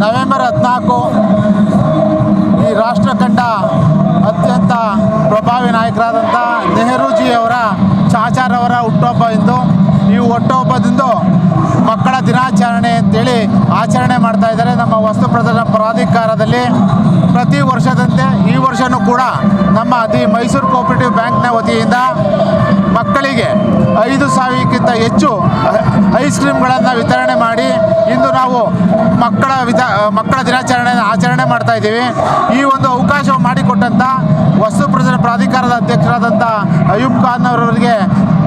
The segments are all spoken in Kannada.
ನವೆಂಬರ್ ಹದಿನಾಲ್ಕು ಈ ರಾಷ್ಟ್ರ ಕಂಡ ಅತ್ಯಂತ ಪ್ರಭಾವಿ ನಾಯಕರಾದಂಥ ನೆಹರೂಜಿಯವರ ಚಾಚಾರವರ ಹುಟ್ಟುಹಬ್ಬ ಎಂದು ಈ ಹುಟ್ಟುಹಬ್ಬದಿಂದ ಮಕ್ಕಳ ದಿನಾಚರಣೆ ಅಂತೇಳಿ ಆಚರಣೆ ಮಾಡ್ತಾ ಇದ್ದಾರೆ. ನಮ್ಮ ವಸ್ತು ಪ್ರದರ್ಶನ ಪ್ರಾಧಿಕಾರದಲ್ಲಿ ಪ್ರತಿ ವರ್ಷದಂತೆ ಈ ವರ್ಷವೂ ಕೂಡ ನಮ್ಮ ದಿ ಮೈಸೂರು ಕೋಆಪರೇಟಿವ್ ಬ್ಯಾಂಕ್ನ ವತಿಯಿಂದ ಮಕ್ಕಳಿಗೆ ಐದು ಸಾವಿರಕ್ಕಿಂತ ಹೆಚ್ಚು ಐಸ್ ಕ್ರೀಮ್ಗಳನ್ನು ವಿತರಣೆ ಮಾಡಿ ಇಂದು ನಾವು ಮಕ್ಕಳ ವಿಧ ಮಕ್ಕಳ ದಿನಾಚರಣೆ ಆಚರಣೆ ಮಾಡ್ತಾ ಇದ್ದೀವಿ. ಈ ಒಂದು ಅವಕಾಶ ಮಾಡಿಕೊಟ್ಟಂಥ ವಸ್ತು ಪ್ರದರ್ಶನ ಪ್ರಾಧಿಕಾರದ ಅಧ್ಯಕ್ಷರಾದಂಥ ಅಯೂಬ್ ಖಾನ್ ಅವರವರಿಗೆ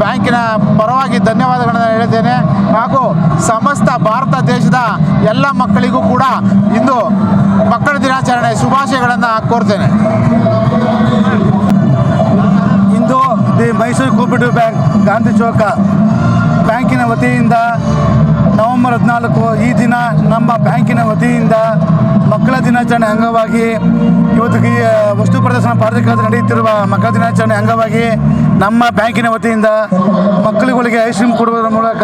ಬ್ಯಾಂಕಿನ ಪರವಾಗಿ ಧನ್ಯವಾದಗಳನ್ನು ಹೇಳಿದ್ದೇನೆ. ಹಾಗೂ ಸಮಸ್ತ ಭಾರತ ದೇಶದ ಎಲ್ಲ ಮಕ್ಕಳಿಗೂ ಕೂಡ ಇಂದು ಮಕ್ಕಳ ದಿನಾಚರಣೆ ಶುಭಾಶಯಗಳನ್ನು ಕೋರ್ತೇನೆ. ಇಂದು the Mysore cooperative bank, Gandhi ಚೌಕ ಬ್ಯಾಂಕಿನ ವತಿಯಿಂದ ನವೆಂಬರ್ ಹದಿನಾಲ್ಕು ಈ ದಿನ ನಮ್ಮ ಬ್ಯಾಂಕಿನ ವತಿಯಿಂದ ಮಕ್ಕಳ ದಿನಾಚರಣೆ ಅಂಗವಾಗಿ ಇವತ್ತು ಈ ವಸ್ತು ಪ್ರದರ್ಶನ ಪ್ರಾಧಿಕಾರದ ನಡೆಯುತ್ತಿರುವ ಮಕ್ಕಳ ದಿನಾಚರಣೆ ಅಂಗವಾಗಿ ನಮ್ಮ ಬ್ಯಾಂಕಿನ ವತಿಯಿಂದ ಮಕ್ಕಳುಗಳಿಗೆ ಐಸ್ ಕ್ರೀಮ್ ಕೊಡುವುದರ ಮೂಲಕ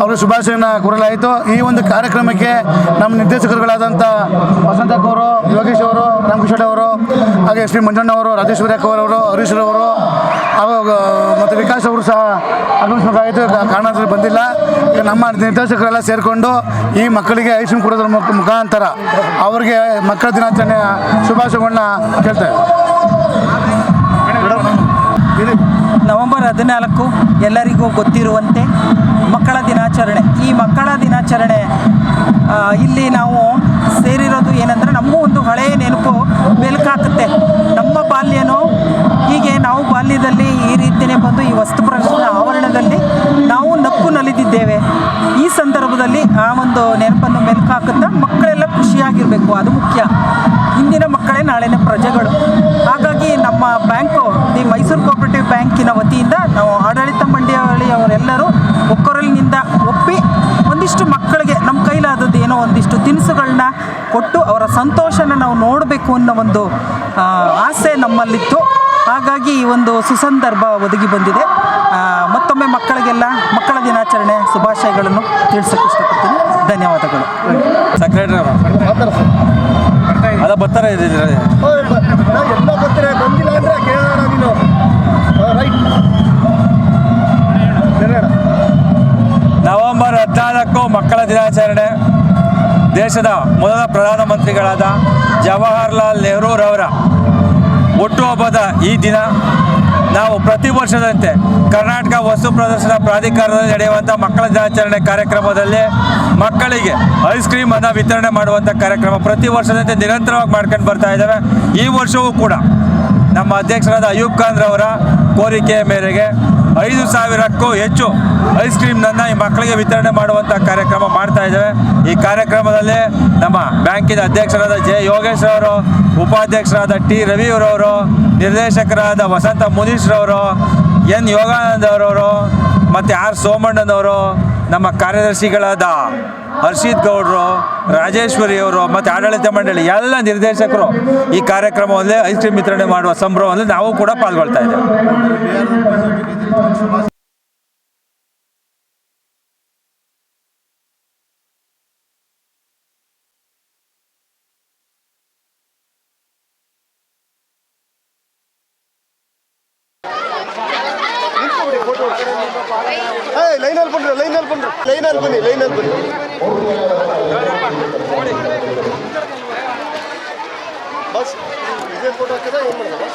ಅವರು ಶುಭಾಶಯನ ಕೋರಲಾಯಿತು. ಈ ಒಂದು ಕಾರ್ಯಕ್ರಮಕ್ಕೆ ನಮ್ಮ ನಿರ್ದೇಶಕರುಗಳಾದಂಥ ವಸಂತ ಅವರು ಯೋಗೇಶ್ ಅವರು, ರಾಮಕೃಷ್ಣ ಅವರು, ಹಾಗೆ ಶ್ರೀ ಪಿ ಮಂಜಣ್ಣವರು, ರಾಜೇಶ್ವರಿ ಅಕ್ಕ ಅವರು ಹರೀಶ್ ಅವರು ಮತ್ತು ವಿಕಾಸ್ ಅವರು ಸಹ ಆಗಮಿಸಬೇಕಾಗಿತ್ತು ಕಾರಣದಲ್ಲಿ ಬಂದಿಲ್ಲ. ಈಗ ನಮ್ಮ ನಿರ್ದೇಶಕರೆಲ್ಲ ಸೇರಿಕೊಂಡು ಈ ಮಕ್ಕಳಿಗೆ ಐಸ್ ಕ್ರೀಮ್ ಕೊಡೋದ್ರ ಮುಖ- ಮುಖಾಂತರ ಅವರಿಗೆ ಮಕ್ಕಳ ದಿನಾಚರಣೆಯ ಶುಭಾಶಯಗಳನ್ನ ಕೇಳ್ತೇವೆ. ನವೆಂಬರ್ ಹದಿನಾಲ್ಕು ಎಲ್ಲರಿಗೂ ಗೊತ್ತಿರುವಂತೆ ಮಕ್ಕಳ ದಿನಾಚರಣೆ. ಈ ಮಕ್ಕಳ ದಿನಾಚರಣೆ ಇಲ್ಲಿ ನಾವು ಸೇರಿರೋದು ಏನಂದರೆ ನಮ್ಮ ಒಂದು ಹಳೆಯ ನೆನಪು ನಲಿದಿದ್ದೇವೆ ಈ ಸಂದರ್ಭದಲ್ಲಿ ಆ ಒಂದು ನೆನಪನ್ನು ಮೆಲುಕಾಕುತ್ತಾ ಮಕ್ಕಳೆಲ್ಲ ಖುಷಿಯಾಗಿರಬೇಕು, ಅದು ಮುಖ್ಯ. ಇಂದಿನ ಮಕ್ಕಳೇ ನಾಳಿನ ಪ್ರಜೆಗಳು. ಹಾಗಾಗಿ ನಮ್ಮ ಬ್ಯಾಂಕು, ದಿ ಮೈಸೂರು ಕೋಆಪರೇಟಿವ್ ಬ್ಯಾಂಕಿನ ವತಿಯಿಂದ ನಾವು ಆಡಳಿತ ಮಂಡಳಿಯವರೆಲ್ಲರೂ ಒಕ್ಕೊರಲಿನಿಂದ ಒಪ್ಪಿ ಒಂದಿಷ್ಟು ಮಕ್ಕಳಿಗೆ, ನಮ್ಮ ಕೈಲಾದದ್ದು ಏನೋ ಒಂದಿಷ್ಟು ತಿನಿಸುಗಳನ್ನ ಕೊಟ್ಟು ಅವರ ಸಂತೋಷನ ನಾವು ನೋಡಬೇಕು ಅನ್ನೋ ಒಂದು ಆಸೆ ನಮ್ಮಲ್ಲಿತ್ತು. ಹಾಗಾಗಿ ಈ ಒಂದು ಸುಸಂದರ್ಭ ಒದಗಿ ಬಂದಿದೆ. ಮತ್ತೊಮ್ಮೆ ಮಕ್ಕಳಿಗೆಲ್ಲ ಮಕ್ಕಳ ದಿನಾಚರಣೆ ಶುಭಾಶಯಗಳನ್ನು ತಿಳಿಸಕ್ಕೆ ಇಷ್ಟಪಡ್ತೀನಿ. ಧನ್ಯವಾದಗಳು. ಅದ ಬರ್ತಾರೆ ನವೆಂಬರ್ ಹದಿನಾಲ್ಕು ಮಕ್ಕಳ ದಿನಾಚರಣೆ. ದೇಶದ ಮೊದಲ ಪ್ರಧಾನಮಂತ್ರಿಗಳಾದ ಜವಾಹರ್ಲಾಲ್ ನೆಹರೂರವರ ಹುಟ್ಟುಹಬ್ಬದ ಈ ದಿನ. ನಾವು ಪ್ರತಿ ವರ್ಷದಂತೆ ಕರ್ನಾಟಕ ವಸ್ತು ಪ್ರದರ್ಶನ ಪ್ರಾಧಿಕಾರದಲ್ಲಿ ನಡೆಯುವಂಥ ಮಕ್ಕಳ ದಿನಾಚರಣೆ ಕಾರ್ಯಕ್ರಮದಲ್ಲಿ ಮಕ್ಕಳಿಗೆ ಐಸ್ ಕ್ರೀಮ್ ಅನ್ನು ವಿತರಣೆ ಮಾಡುವಂಥ ಕಾರ್ಯಕ್ರಮ ಪ್ರತಿ ವರ್ಷದಂತೆ ನಿರಂತರವಾಗಿ ಮಾಡ್ಕೊಂಡು ಬರ್ತಾ ಇದ್ದಾವೆ ಈ ವರ್ಷವೂ ಕೂಡ ನಮ್ಮ ಅಧ್ಯಕ್ಷರಾದ ಅಯೂಬ್ ಖಾನ್ ರವರ ಕೋರಿಕೆಯ ಮೇರೆಗೆ ಐದು ಸಾವಿರಕ್ಕೂ ಹೆಚ್ಚು ಐಸ್ ಕ್ರೀಮ್ನನ್ನು ಈ ಮಕ್ಕಳಿಗೆ ವಿತರಣೆ ಮಾಡುವಂಥ ಕಾರ್ಯಕ್ರಮ ಮಾಡ್ತಾ ಇದ್ದೇವೆ. ಈ ಕಾರ್ಯಕ್ರಮದಲ್ಲಿ ನಮ್ಮ ಬ್ಯಾಂಕಿನ ಅಧ್ಯಕ್ಷರಾದ ಜೆ ಯೋಗೇಶ್ ಅವರು ಉಪಾಧ್ಯಕ್ಷರಾದ ಟಿ ರವಿಯವರವರು ನಿರ್ದೇಶಕರಾದ ವಸಂತ ಮುನೀಶ್ರವರು ಎನ್ ಯೋಗಾನಂದ ಅವರವರು ಮತ್ತು ಆರ್ ಸೋಮಣ್ಣನವರು, ನಮ್ಮ ಕಾರ್ಯದರ್ಶಿಗಳಾದ ಹರ್ಷಿತ್ ಗೌಡ್ರು, ರಾಜೇಶ್ವರಿ ಅವರು ಮತ್ತು ಆಡಳಿತ ಮಂಡಳಿ ಎಲ್ಲ ನಿರ್ದೇಶಕರು ಈ ಕಾರ್ಯಕ್ರಮದಲ್ಲಿ ಐಸ್ ಕ್ರೀಮ್ ವಿತರಣೆ ಮಾಡುವ ಸಂಭ್ರಮದಲ್ಲಿ ನಾವು ಕೂಡ ಪಾಲ್ಗೊಳ್ತಾ ಇದ್ದೇವೆ. ಲೈನಲ್ಲಿ ಬನ್ನಿ ಲೈನಲ್ಲಿ ಲೈನ್ ಲೈನಲ್ಲಿ ಬನ್ನಿ ಲೈನಲ್ಲಿ ಬನ್ನಿ. ಬಸ್ ಇದೇ ಫೋಟೋ ಹಾಕಿದ್ರೆ ಏನು ಮಾಡಿದ್ರೆ